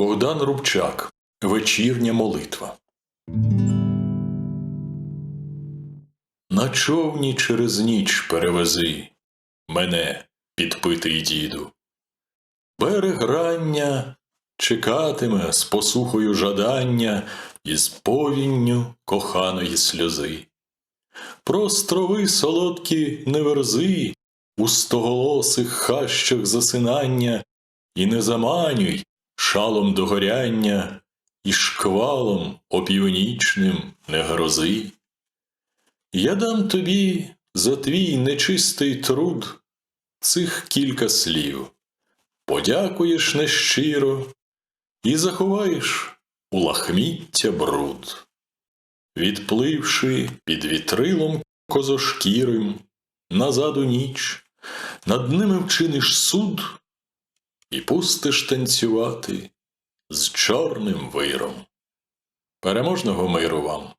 Богдан Рубчак. Вечірня молитва. На човні через ніч перевези мене, підпитий діду. Берег рання чекатиме з посухою жадання і з повінню коханої сльози. Про острови солодкі не верзи у стоголосих хащах засинання, і не заманюй шалом догоряння, і шквалом опівнічним не грози. Я дам тобі за твій нечистий труд цих кілька слів, подякуєш нещиро і заховаєш у лахміття бруд. Відпливши під вітрилом козошкірим, назад у ніч, над ними вчиниш суд і пустиш танцювати з чорним виром. Переможного миру вам!